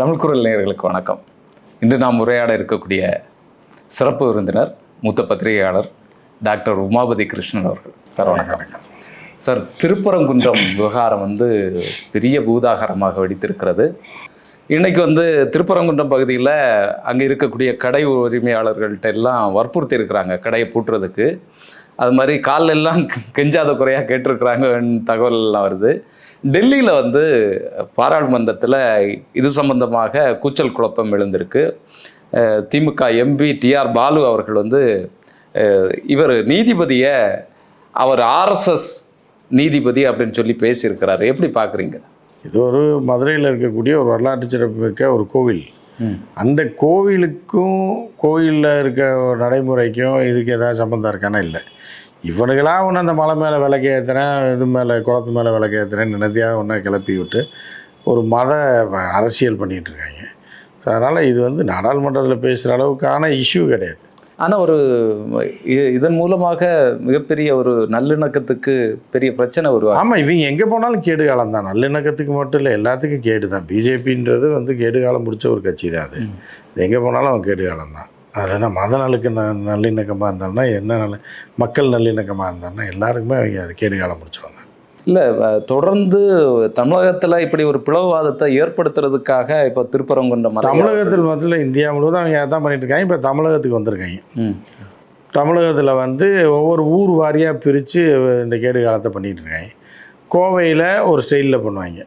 தமிழ் குரல் நேயர்களுக்கு வணக்கம். இன்று நாம் உரையாட இருக்கக்கூடிய சிறப்பு விருந்தினர் மூத்த பத்திரிகையாளர் டாக்டர் உமாபதி கிருஷ்ணன் அவர்கள். சார் வணக்கம். சார் திருப்பரங்குன்றம் விவகாரம் வந்து பெரிய பூதாகரமாக வெடித்திருக்கிறது. இன்னைக்கு வந்து திருப்பரங்குன்றம் பகுதியில் அங்கே இருக்கக்கூடிய கடை உரிமையாளர்கள்ட்ட எல்லாம் வற்புறுத்தி இருக்கிறாங்க கடையை பூட்டுறதுக்கு. அது மாதிரி கால்ல எல்லாம் கெஞ்சாத குறையாக கேட்டிருக்கிறாங்கன்னு தகவல் எல்லாம் வருது. டெல்லியில் வந்து பாராளுமன்றத்தில் இது சம்பந்தமாக கூச்சல் குழப்பம் எழுந்திருக்கு. திமுக எம்பி டிஆர் பாலு அவர்கள் வந்து இவர் நீதிபதியை அவர் ஆர்எஸ்எஸ் நீதிபதி அப்படின்னு சொல்லி பேசியிருக்கிறாரு. எப்படி பார்க்குறீங்க இது ஒரு மதுரையில் இருக்கக்கூடிய ஒரு வரலாற்று சிறப்புமிக்க ஒரு கோவில். அந்த கோவிலுக்கும் கோயிலில் இருக்க நடைமுறைக்கும் இதுக்கு ஏதாவது சம்மந்தம் இருக்கானா? இல்லை. இவனுக்கெல்லாம் ஒன்று அந்த மலை மேலே விளக்கு ஏற்றுறேன் இது மேலே குளத்து மேலே விளக்கு ஏற்றுறேன் நினத்தியாக ஒன்றா கிளப்பி விட்டு ஒரு மத அரசியல் பண்ணிகிட்ருக்காங்க ஸோ அதனால் இது வந்து நாடாளுமன்றத்தில் பேசுகிற அளவுக்கான இஷ்யூ கிடையாது. ஆனால் ஒரு இ- இதன் மூலமாக மிகப்பெரிய ஒரு நல்லிணக்கத்துக்கு பெரிய பிரச்சனை உருவாகும் ஆமாம் இவங்க எங்கே போனாலும் கேடு காலம் தான். நல்லிணக்கத்துக்கு மட்டும் இல்லை எல்லாத்துக்கும் கேடு தான். பிஜேபின்றது வந்து கேடு காலம் முடிச்ச ஒரு கட்சி தான் அது. இது எங்கே போனாலும் அவன் கேடு காலம் தான். அதில் மத நலுக்கு ந நல்லிணக்கமாக இருந்தாங்கன்னா என்ன நல்ல மக்கள் நல்லிணக்கமாக இருந்தாங்கன்னா எல்லாருக்குமே அவங்க அது கேடு காலம் இல்லை தொடர்ந்து தமிழகத்தில் இப்படி ஒரு பிளவுவாதத்தை ஏற்படுத்துறதுக்காக இப்போ திருப்பரங்குன்றம் தமிழகத்தில் மட்டும் இந்தியா முழுவதும் அவங்க அதான் பண்ணிட்டு இருக்காங்க. இப்போ தமிழகத்துக்கு வந்திருக்காங்க. ம். தமிழகத்தில் வந்து ஒவ்வொரு ஊர் வாரியாக பிரித்து இந்த கேடு காலத்தை பண்ணிகிட்டு இருக்காங்க. கோவையில் ஒரு ஸ்டைலில் பண்ணுவாங்க.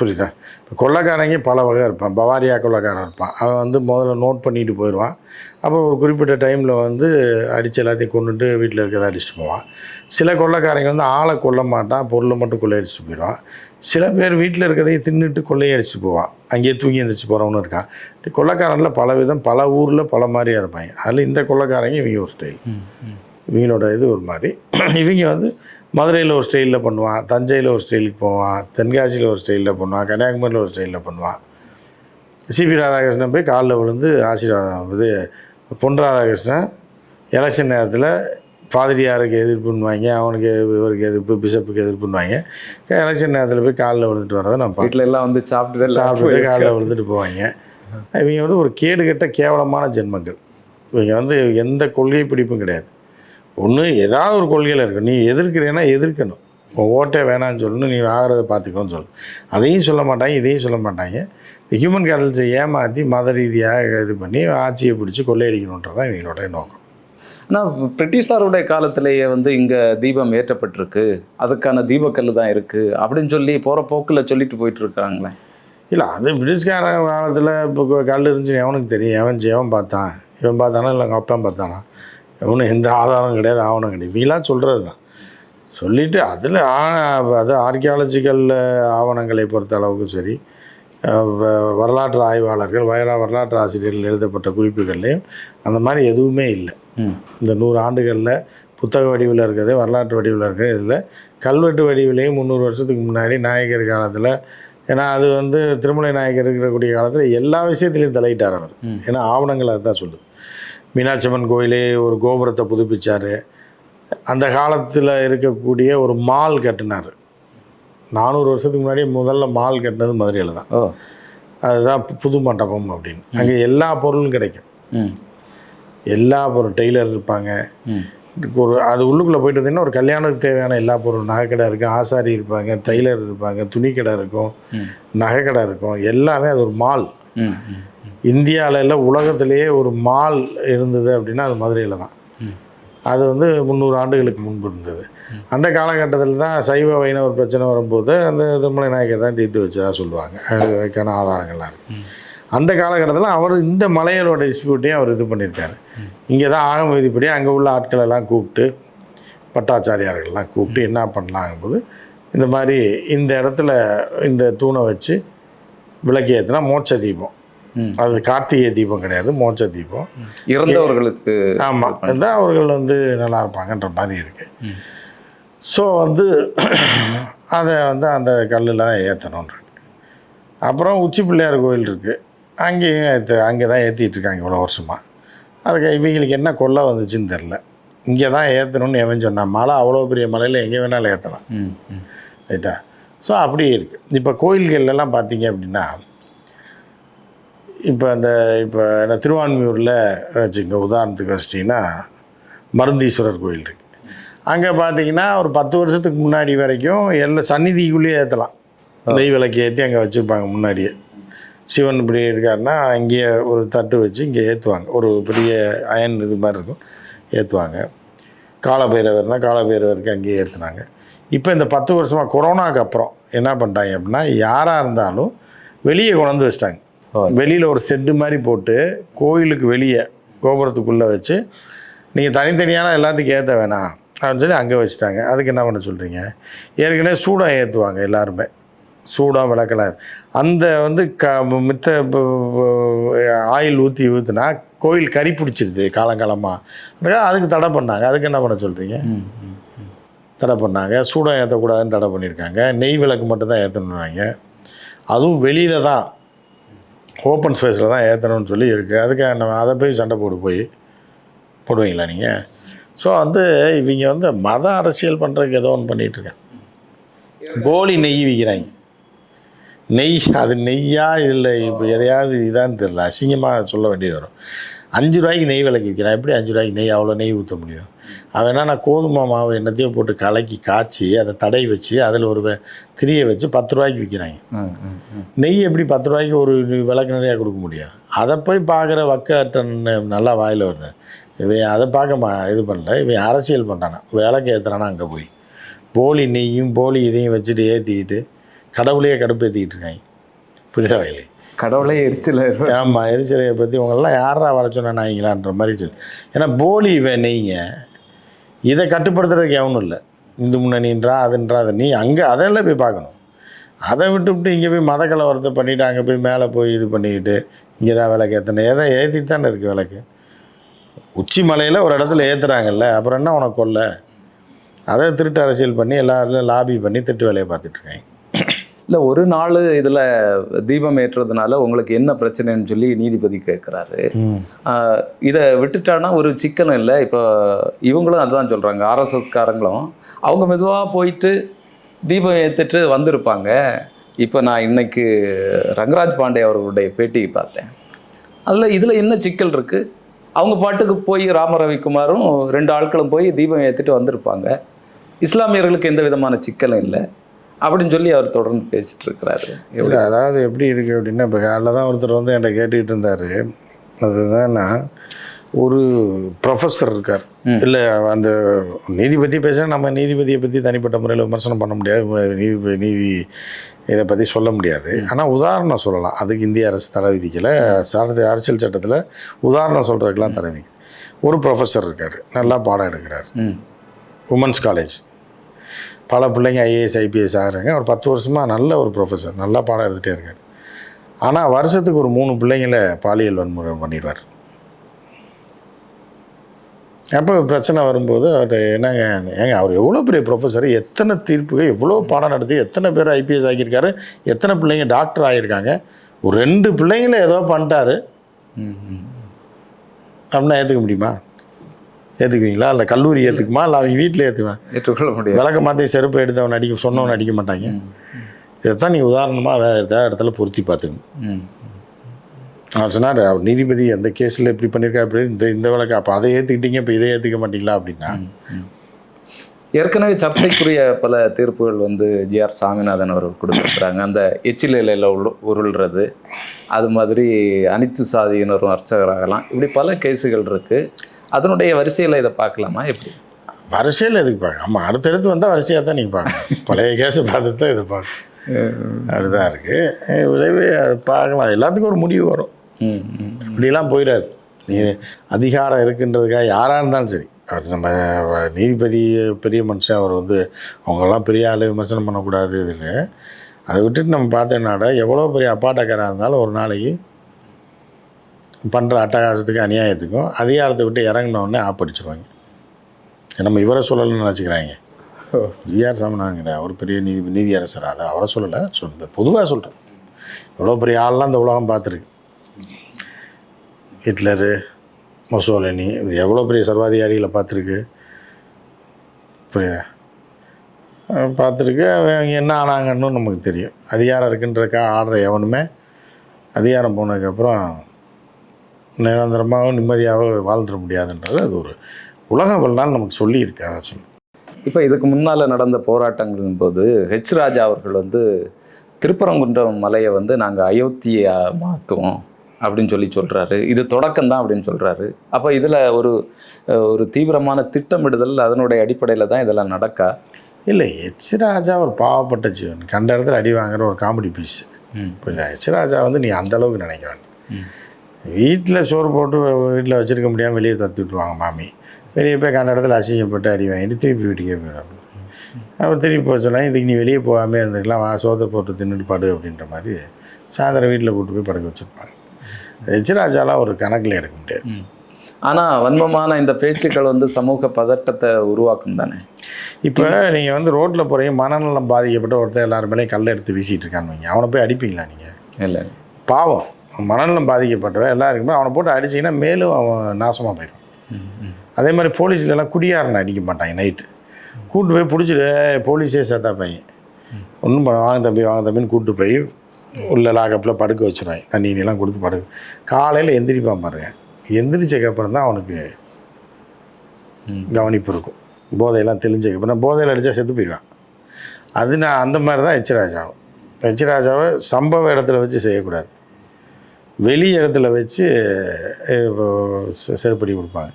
புரியுதா? இப்போ கொள்ளக்காரங்க பல வகை இருப்பான். பவாரியா கொள்ளக்காரன் இருப்பான். அவன் வந்து முதல்ல நோட் பண்ணிட்டு போயிடுவான். அப்புறம் ஒரு குறிப்பிட்ட டைமில் வந்து அடித்து எல்லாத்தையும் கொண்டுட்டு வீட்டில் இருக்கிறத அடிச்சுட்டு போவான். சில கொள்ளக்காரங்க வந்து ஆளை கொல்ல மாட்டான். பொருளை மட்டும் கொள்ளையடிச்சிட்டு போயிடுவான். சில பேர் வீட்டில் இருக்கிறதையும் தின்னுட்டு கொள்ளையடிச்சிட்டு போவான். அங்கேயே தூங்கி எழுந்திரிச்சு போகிறவனும் இருக்கான். கொள்ளக்காரனில் பல விதம் பல ஊரில் பல மாதிரியாக இருப்பாங்க. அதில் இந்த கொள்ளக்காரங்க இவங்க ஒரு ஸ்டைல் ம். இவங்களோட இது ஒரு மாதிரி. இவங்க வந்து மதுரையில் ஒரு ஸ்டைலில் பண்ணுவான் தஞ்சையில் ஒரு ஸ்டைலுக்கு போவான் தென்காசியில் ஒரு ஸ்டைலில் பண்ணுவான் கன்னியாகுமரியில் ஒரு ஸ்டைலில் பண்ணுவான் சிபி ராதாகிருஷ்ணன் போய் காலில் விழுந்து ஆசீர்வாதம் இது பொன் ராதாகிருஷ்ணன் எலெக்ஷன் நேரத்தில் பாதிரியாருக்கு எதிர்ப்புன்னுவாங்க அவனுக்கு இவருக்கு எதிர்ப்பு பிஷப்புக்கு எதிர்ப்புன்னுவாங்க எலெக்ஷன் நேரத்தில் போய் காலில் விழுந்துட்டு வரதை நான் பார்ப்பேன். வீட்டில் எல்லாம் வந்து எல்லாம் சாப்பிட்டு காலில் விழுந்துட்டு போவாங்க. இவங்க வந்து ஒரு கேடுகட்ட கேவலமான ஜென்மங்கள். இவங்க வந்து எந்த கொள்கை பிடிப்பும் கிடையாது. ஒன்று ஏதாவது ஒரு கொள்கையில் இருக்கும் நீ எதிர்க்கிறேன்னா எதிர்க்கணும். ஓட்டே வேணான்னு சொல்லணும் நீ ஆகிறத பார்த்துக்கோன்னு சொல்லணும் அதையும் சொல்ல மாட்டாங்க இதையும் சொல்ல மாட்டாங்க. இந்த ஹியூமன் கேட்டல்ஸை ஏமாற்றி மத ரீதியாக இது பண்ணி ஆட்சியை பிடிச்சி கொள்ளையடிக்கணுன்றது தான் இவங்களோட நோக்கம். ஆனால் பிரிட்டிஷாருடைய காலத்திலேயே வந்து இங்கே தீபம் ஏற்றப்பட்டிருக்கு. அதுக்கான தீபக்கல் தான் இருக்குது அப்படின்னு சொல்லி போகிற போக்கில் சொல்லிட்டு போயிட்டு இருக்கிறாங்களே இல்லை அது பிரிட்டிஷ்கார காலத்தில் இப்போ கல் இருந்துச்சுன்னு எவனுக்கு தெரியும்? எவன் எவன் பார்த்தான்? இவன் பார்த்தானா? இல்லை எங்கள் அப்பா பார்த்தானா? எவனும் எந்த ஆதாரம் கிடையாது ஆவணம் கிடையாது. இவங்களாம் சொல்கிறது தான். சொல்லிவிட்டு அதில் அது ஆர்கியாலஜிக்கல் ஆவணங்களை பொறுத்த அளவுக்கு சரி வரலாற்று ஆய்வாளர்கள் வயலா வரலாற்று ஆசிரியர்கள் எழுதப்பட்ட குறிப்புகள்லையும் அந்த மாதிரி எதுவுமே இல்லை. இந்த நூறு ஆண்டுகளில் புத்தக வடிவில் இருக்கிறது வரலாற்று வடிவில் இருக்கிறது இதில் கல்வெட்டு வடிவிலையும் முந்நூறு வருஷத்துக்கு முன்னாடி நாயக்கர் காலத்தில் ஏன்னா அது வந்து திருமலை நாயக்கர் இருக்கக்கூடிய காலத்தில் எல்லா விஷயத்துலையும் தலையிட்டார் அவர். ஏன்னா ஆவணங்கள் அதுதான் சொல்லுது. மீனாட்சி அம்மன் கோயிலே ஒரு கோபுரத்தை புதுப்பிச்சார். அந்த காலத்தில் இருக்கக்கூடிய ஒரு மால் கட்டினார். நானூறு வருஷத்துக்கு முன்னாடி முதல்ல மால் கட்டினது மதுரையில் தான். அதுதான் புது மண்டபம் அப்படின்னு. அங்கே எல்லா பொருளும் கிடைக்கும். ம். எல்லா பொருள் டெய்லர் இருப்பாங்க. ஒரு அது உள்ளுக்குள்ளே போயிட்டு வந்தீங்கன்னா ஒரு கல்யாணத்துக்கு தேவையான எல்லா பொருளும் நகைக்கடை இருக்கும் ஆசாரி இருப்பாங்க டைலர் இருப்பாங்க துணி கடை இருக்கும் நகைக்கடை இருக்கும் எல்லாமே அது ஒரு மால். இந்தியாவில் இல்லை உலகத்திலேயே ஒரு மால் இருந்தது அப்படின்னா அது மதுரையில் தான். அது வந்து முந்நூறு ஆண்டுகளுக்கு முன்பு இருந்தது. அந்த காலகட்டத்தில் தான் சைவ வைணவ பிரச்சனை வரும்போது அந்த திருமலை நாயக்கர் தான் தீர்த்து வச்சதா சொல்லுவாங்க. அதுக்கான ஆதாரங்கள்லாம் இருக்கு. அந்த காலகட்டத்தில் அவர் இந்த மலைகளோட டிஸ்பியூட்டையும் அவர் இது பண்ணியிருக்காரு. இங்கே தான் ஆகம விதிப்படி அங்கே உள்ள ஆட்கள் எல்லாம் கூப்பிட்டு பட்டாச்சாரியார்கள்லாம் கூப்பிட்டு என்ன பண்ணலாங்கும்போது இந்த மாதிரி இந்த இடத்துல இந்த தூணை வச்சு விளக்கு ஏற்றினா மோட்ச தீபம். அது கார்த்திகை தீபம் கிடையாது மோட்ச தீபம். இறந்தவர்களுக்கு ஆமாம் இருந்தால் அவர்கள் வந்து நல்லா இருப்பாங்கன்ற மாதிரி இருக்கு. ம். ஸோ வந்து அதை வந்து அந்த கல்லில் தான் ஏற்றணுன்ற அப்புறம் உச்சி பிள்ளையார் கோயில் இருக்குது அங்கேயும் ஏற்று அங்கே தான் ஏற்றிட்டு இருக்காங்க இவ்வளோ வருஷமாக அதுக்கு இவங்களுக்கு என்ன கொள்ளை வந்துச்சுன்னு தெரில இங்கே தான் ஏற்றணும்னு எவன் சொன்னான் மலை அவ்வளோ பெரிய மலையில் எங்கே வேணாலும் ஏற்றலாம் ரைட்டா? ஸோ அப்படியே இருக்குது இப்போ கோயில்கள்லாம் பார்த்தீங்க அப்படின்னா இப்போ அந்த இப்போ என்ன திருவான்மியூரில் வச்சுங்க உதாரணத்துக்கு வச்சிட்டிங்கன்னா மருந்தீஸ்வரர் கோயில் இருக்குது அங்கே பார்த்தீங்கன்னா ஒரு பத்து வருஷத்துக்கு முன்னாடி வரைக்கும் எல்லா சந்நிதிக்குள்ளேயே ஏற்றலாம் நெய் விளக்கு ஏற்றி அங்கே வச்சுருப்பாங்க முன்னாடியே. சிவன் இப்படி இருக்காருன்னா அங்கேயே ஒரு தட்டு வச்சு இங்கே ஏற்றுவாங்க ஒரு பெரிய அயன் இது மாதிரி இருக்கும். ஏற்றுவாங்க காலபைரவர்னா காலபைரவருக்கு அங்கேயே ஏற்றுனாங்க இப்போ இந்த பத்து வருஷமாக கொரோனாக்கு அப்புறம் என்ன பண்ணிட்டாங்க அப்படின்னா யாராக இருந்தாலும் வெளியே கொண்டாந்து வச்சிட்டாங்க. வெளியில் ஒரு செட்டு மாதிரி போட்டு கோயிலுக்கு வெளியே கோபுரத்துக்குள்ளே வச்சு நீங்கள் தனித்தனியான எல்லாத்துக்கும் ஏற்ற வேணாம் அப்படின்னு சொல்லி அங்கே வச்சுட்டாங்க. அதுக்கு என்ன பண்ண சொல்கிறீங்க ஏற்கனவே சூடம் ஏற்றுவாங்க எல்லாருமே. சூடம் விளக்கலாம் அந்த வந்து க மித்த ஆயில் ஊற்றி ஊற்றுனா கோயில் கறி பிடிச்சிருது காலங்காலமாக அதுக்கு தடை பண்ணாங்க. அதுக்கு என்ன பண்ண சொல்கிறீங்க. தடை பண்ணாங்க. சூடம் ஏற்றக்கூடாதுன்னு தடை பண்ணியிருக்காங்க. நெய் விளக்கு மட்டும் தான் ஏற்றணுன்னாங்க அதுவும் வெளியில் தான். ஓப்பன் ஸ்பேஸில் தான் ஏற்றணும்னு சொல்லி இருக்குது அதுக்கு நம்ம அதை போய் சண்டை போட்டு போய் போடுவீங்களா நீங்கள் ஸோ வந்து இவங்க வந்து மத அரசியல் பண்ணுறதுக்கு ஏதோ ஒன்று பண்ணிகிட்ருக்கேன் கோழி நெய் விற்கிறாங்க நெய் அது நெய்யா இல்லை இப்போ எதையாவது இதான்னு தெரியல. அசிங்கமாக சொல்ல வேண்டியது வரும். அஞ்சு ரூபாய்க்கு நெய் விலைக்கு விற்கிறான் எப்படி அஞ்சு ரூபாய்க்கு நெய் அவ்வளோ நெய் ஊற்ற முடியும்? அவன் என்னன்னா கோதுமை மாவு என்னத்தையும் போட்டு கலக்கி காய்ச்சி அதை தடை வச்சு அதில் ஒரு திரியை வச்சு பத்து ரூபாய்க்கு விற்கிறாங்க. நெய் எப்படி பத்து ரூபாய்க்கு ஒரு விளக்கு நிறையா கொடுக்க முடியும்? அதை போய் பார்க்குற வக்கட்டன் நல்லா வாயில் வருது. இவன் அதை பார்க்க மா இது பண்ணல. இவன் அரசியல் பண்ணுறானா விளக்கு ஏற்றுறானா அங்கே போய். போலி நெய்யும் போலி இதையும் வச்சுட்டு ஏற்றிக்கிட்டு கடவுளையே கடுப்பேற்றிக்கிட்டு இருக்காங்க. புரியுதா வயலி கடவுளே எரிச்சல ஆமாம் எரிச்சலையை பற்றி உங்களெல்லாம் யாரா வர சொன்னா நாய்ங்களான்ற மாதிரி சொல்லி. ஏன்னா போலி இவன் நெய்ங்க. இதை கட்டுப்படுத்துறதுக்கு எவனும் இல்லை. இந்து முன்னணின்றா அதுன்றா அதை நீ அங்கே அதெல்லாம் போய் பார்க்கணும். அதை விட்டுவிட்டு இங்கே போய் மத கலவரத்தை பண்ணிவிட்டு அங்கே போய் மேலே போய் இது பண்ணிக்கிட்டு இங்கே தான் விளக்கு ஏற்றணும் எதை ஏற்றிட்டு தானே இருக்குது விளக்கு? உச்சி மலையில் ஒரு இடத்துல ஏற்றுறாங்கல்ல அப்புறம் என்ன உனக்கு கொல்ல அதை திருட்டு அரசியல் பண்ணி எல்லா இடத்துலையும் லாபி பண்ணி திட்டு வேலையை பார்த்துட்ருக்கேன் இல்லை ஒரு நாள் இதில் தீபம் ஏற்றுறதுனால உங்களுக்கு என்ன பிரச்சனைன்னு சொல்லி நீதிபதி கேட்குறாரு இதை விட்டுட்டானா ஒரு சிக்கலும் இல்லை. இப்போ இவங்களும் அதுதான் சொல்கிறாங்க ஆர்எஸ்எஸ்காரங்களும் அவங்க மெதுவாக போயிட்டு தீபம் ஏற்றுட்டு வந்திருப்பாங்க. இப்போ நான் இன்னைக்கு ரங்கராஜ் பாண்டே அவர்களுடைய பேட்டியை பார்த்தேன். அதில் இதில் என்ன சிக்கல் இருக்குது அவங்க பாட்டுக்கு போய் ராம ரவிக்குமாரும் ரெண்டு ஆட்களும் போய் தீபம் ஏற்றிட்டு வந்திருப்பாங்க. இஸ்லாமியர்களுக்கு எந்த விதமான சிக்கலும் இல்லை. அப்படின்னு சொல்லி அவர் தொடர்ந்து பேசிட்டு இருக்கிறாரு. இல்லை அதாவது எப்படி இருக்குது அப்படின்னா இப்போ காலைல தான் ஒருத்தர் வந்து என்கிட்ட கேட்டுக்கிட்டு இருந்தார். அதுதான்னா ஒரு ப்ரொஃபஸர் இருக்கார். இல்லை அந்த நீதிபதி பேசுனா நம்ம நீதிபதியை பற்றி தனிப்பட்ட முறையில் விமர்சனம் பண்ண முடியாது. நீதி நீதி இதை பற்றி சொல்ல முடியாது. ஆனால் உதாரணம் சொல்லலாம். அதுக்கு இந்திய அரசு தடை விதிக்கலை. சாரதி அரசியல் சட்டத்தில் உதாரணம் சொல்கிறதுக்கெலாம் தடை விதிக்கல. ஒரு ப்ரொஃபஸர் இருக்கார். நல்லா பாடம் எடுக்கிறார். உமன்ஸ் காலேஜ் பல பிள்ளைங்க ஐஏஎஸ் ஐபிஎஸ் ஆகிறாங்க. ஒரு பத்து வருஷமாக நல்ல ஒரு ப்ரொஃபஸர் நல்லா பாடம் எடுத்துகிட்டே இருக்கார். ஆனால் வருஷத்துக்கு ஒரு மூணு பிள்ளைங்களை பாலியல் வன்முறை பண்ணிடுவார். அப்போ பிரச்சனை வரும்போது அவர் என்னங்க ஏங்க அவர் எவ்வளோ பெரிய ப்ரொஃபஸர் எத்தனை தீர்ப்புகள் எவ்வளோ பாடம் நடத்தி எத்தனை பேர் ஐபிஎஸ் ஆகியிருக்காரு எத்தனை பிள்ளைங்க டாக்டர் ஆகியிருக்காங்க. ஒரு ரெண்டு பிள்ளைங்கள ஏதோ பண்ணிட்டாரு. அப்படின்னா ஏற்றுக்க முடியுமா? ஏற்றுக்குவீங்களா இல்லை கல்லூரி ஏற்றுக்குமா இல்லை அவங்க வீட்டில் ஏற்றுக்குவேன் ஏற்றுக்கொள்ள முடியாது. விளக்க மாற்றி செருப்பு எடுத்தவன் அடிக்க சொன்னவன் அடிக்க மாட்டாங்க. இதைத்தான் நீ உதாரணமாக வேறு ஏதாவது இடத்துல பொருத்தி பார்த்துக்கணும். அவர் சொன்னார் அவர் நீதிபதி அந்த கேஸில் இப்படி பண்ணியிருக்கா இப்படி இந்த இந்த விளக்கு அப்போ அதை ஏற்றுக்கிட்டீங்க இப்போ இதை ஏற்றுக்க மாட்டீங்களா அப்படின்னா ஏற்கனவே சர்ச்சைக்குரிய பல தீர்ப்புகள் வந்து ஜிஆர் சாமிநாதன் அவர்கள் கொடுத்துருக்குறாங்க. அந்த எச்சிலையில் உருள்றது அது மாதிரி அனைத்து சாதியினரும் அர்ச்சகராகலாம். இப்படி பல கேஸுகள் இருக்குது அதனுடைய வரிசையில் இதை பார்க்கலாமா? எப்படி? வரிசையில் எதுக்கு பார்க்க? ஆமாம் அடுத்தடுத்து வந்தால் வரிசையாக தான் நீங்கள் பார்க்கணும். பழைய கேஸை பார்த்து தான் இதை பார்க்கணும். அப்படிதான் இருக்குது விளைவு அது பார்க்கலாம். எல்லாத்துக்கும் ஒரு முடிவு வரும். ம் இப்படிலாம் போயிடாது. நீ அதிகாரம் இருக்குன்றதுக்காக யாராக இருந்தாலும் சரி. அவர் நம்ம நீதிபதி பெரிய மனுஷன் அவர் வந்து அவங்கெல்லாம் பெரிய ஆள் விமர்சனம் பண்ணக்கூடாது இதில். அதை விட்டுட்டு நம்ம பார்த்தோன்னாட எவ்வளோ பெரிய அப்பாட்டக்காராக இருந்தாலும் ஒரு நாளைக்கு பண்ணுற அட்டகாசத்துக்கு அநியாயத்துக்கும் அதிகாரத்தை விட்டு இறங்கின உடனே ஆப்படிச்சிருவாங்க நம்ம இவரை சொல்லணும்னு நினச்சிக்கிறாங்க. ஜிஆர் சாமிநாதன் அவர் பெரிய நீதி நீதியரசர் அதை அவரை சொல்லலை. சொல் பொதுவாக சொல்கிறேன் எவ்வளோ பெரிய ஆள்லாம் இந்த உலகம் பார்த்துருக்கு. ஹிட்லரு மொசோலினி இது எவ்வளோ பெரிய சர்வாதிகாரிகளை பார்த்துருக்கு? புரியுதா? பார்த்துருக்கு. அவங்க என்ன ஆனாங்கன்னு நமக்கு தெரியும். அதிகாரம் இருக்குன்றக்கா ஆடுற எவனுமே அதிகாரம் போனதுக்கப்புறம் நிரந்தரமாகவும் நிம்மதியாகவும் வாழ்ந்துட முடியாதுன்றது அது ஒரு உலகம் நாள் நமக்கு சொல்லியிருக்கு அதை சொல்லி. இப்போ இதுக்கு முன்னால் நடந்த போராட்டங்களின் போது ஹெச் ராஜா அவர்கள் வந்து திருப்பரங்குன்றம் மலையை வந்து நாங்கள் அயோத்தியை மாற்றுவோம் அப்படின்னு சொல்லி சொல்கிறாரு இது தொடக்கம்தான் அப்படின்னு சொல்கிறாரு அப்போ இதில் ஒரு ஒரு தீவிரமான திட்டமிடுதல் அதனுடைய அடிப்படையில் தான் இதெல்லாம் நடக்கா? இல்லை எச் ராஜா ஒரு பாவப்பட்ட ஜீவன். கண்ட இடத்துல அடி வாங்குற ஒரு காமெடி பீஸ் புரியுதா எச் ராஜா வந்து நீ அந்த அளவுக்கு நினைக்க வேண்டாம். வீட்டில் சோறு போட்டு வீட்டில் வச்சுருக்க முடியாமல் வெளியே தத்து விட்டுருவாங்க மாமி. வெளியே போய் கண்ட இடத்துல அசிங்கப்பட்டு அடி வாங்கிட்டு திருப்பி வீட்டுக்கே போயிடும் அப்புறம் திருப்பி போக சொன்னா இதுக்கு நீ வெளியே போகாமல் இருந்துக்கலாம் வா சோத்தை போட்டு தின்னுட்டு படு அப்படின்ற மாதிரி சாயந்தரம் வீட்டில் கூட்டு போய் படுக்க வச்சுருப்பாங்க. எச் ராஜாலாம் ஒரு கணக்கில் எடுக்க முடியாது. ஆனால் வன்மமான இந்த பேச்சுக்கள் வந்து சமூக பதட்டத்தை உருவாக்கும் தானே? இப்போ நீங்கள் வந்து ரோட்டில் போகிறீங்க மனநலம் பாதிக்கப்பட்ட ஒருத்தர் எல்லாரும் கல்லை எடுத்து வீசிட்டு இருக்கான்னு வைங்க. அவனை போய் அடிப்பீங்களா நீங்கள் இல்லை. பாவம். மனநலம் பாதிக்கப்பட்டவன் எல்லாம் இருக்கும்போது அவனை போட்டு அடிச்சிங்கன்னா மேலும் அவன் நாசமாக போயிடும். அதே மாதிரி போலீஸ்ல எல்லாம் குடியாரனை அடிக்க மாட்டாங்க நைட்டு. கூட்டு போய் பிடிச்சிட்டு "ஏய், போலீஸே சேர்த்தா பையன். ஒன்றும் பண்ண வாங்க தம்பி வாங்க தம்பின்னு கூட்டு போய் உள்ள லாக்கப்பில் படுக்க வச்சுருவாங்க. தண்ணி எல்லாம் கொடுத்து படுக்க காலையில் எந்திரிப்பான் பாருங்க. எந்திரிச்சக்கப்புறம் தான் அவனுக்கு. கவனிப்பு இருக்கும். போதையெல்லாம் தெளிஞ்சக்கப்புறம் போதையில் அடித்தா செத்து போயிடுவான். அது நான் அந்த மாதிரி தான் எச் ராஜாவும் எச் ராஜாவை சம்பவ இடத்துல வச்சு செய்யக்கூடாது. வெளி இடத்துல வச்சு செருப்படி கொடுப்பாங்க.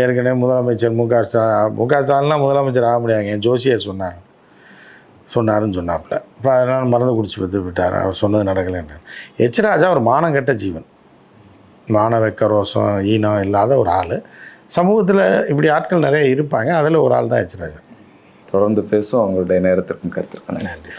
ஏற்கனவே முதலமைச்சர் மு க ஸ்டாலின் மு க ஸ்டாலின்லாம் முதலமைச்சர் ஆக முடியாங்க என் ஜோசியர் சொன்னார். சொன்னாருன்னு சொன்னாப்புல. இப்போ அதனால் மருந்து குடிச்சு பத்து விட்டார். அவர் சொன்னது நடக்கலைன்னு எச் ராஜா ஒரு மானம் கெட்ட ஜீவன். மான வெக்க ரோசம் ஈனம் இல்லாத ஒரு ஆள். சமூகத்தில் இப்படி ஆட்கள் நிறைய இருப்பாங்க. அதில் ஒரு ஆள் தான் எச் ராஜா. தொடர்ந்து பேசும் உங்களுடைய நேரத்திற்கும் கருத்திற்கும் நன்றி.